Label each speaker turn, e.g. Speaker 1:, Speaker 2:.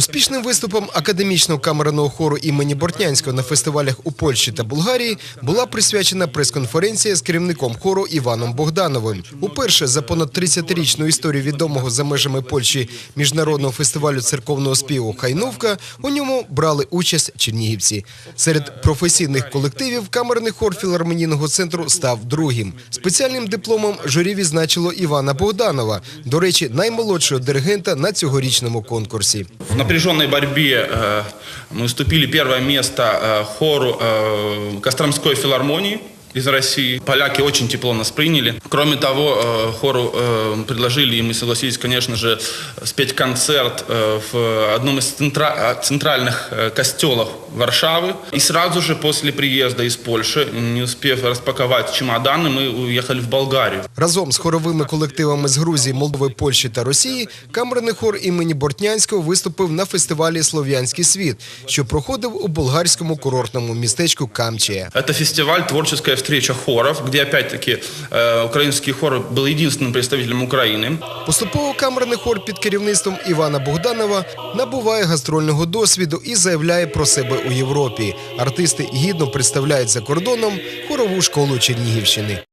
Speaker 1: Успішним виступом академічного камерного хору імені Бортнянського на фестивалях у Польщі та Болгарії була присвячена прес-конференція з керівником хору Іваном Богдановим. Уперше за понад 30-річну історію відомого за межами Польщі міжнародного фестивалю церковного співу Хайнувка у ньому брали участь чернігівці. Серед професійних колективів камерний хор філармонійного центру став другим. Спеціальним дипломом журі відзначило Івана Богданова, до речі, наймолодшого диригента на цьогорічному конкурсі
Speaker 2: В напряженной борьбе э, мы уступили первое место э, хору э, Костромской филармонии из России. Поляки очень тепло нас приняли. Кроме того, э, хору э, предложили, и мы согласились, конечно же, спеть концерт э, в одном из центра- э, центральных э, костелов Варшавы. И сразу же после приезда из Польши, не успев распаковать чемоданы, мы уехали в Болгарию.
Speaker 1: Разом з хоровими колективами з Грузії, Молдови, Польщі та Росії камерний хор імені Бортнянського виступив на фестивалі Слов'янський світ, що проходив у болгарському курортному містечку Камчія.
Speaker 2: Это фестиваль «Творческая встреча хоров», где опять-таки э, украинский хор был единственным представителем Украины.
Speaker 1: Поступово камерний хор під керівництвом Івана Богданова набуває гастрольного досвіду і заявляє про себе у Європі. Артисти гідно представляють за кордоном хорову школу Чернігівщини.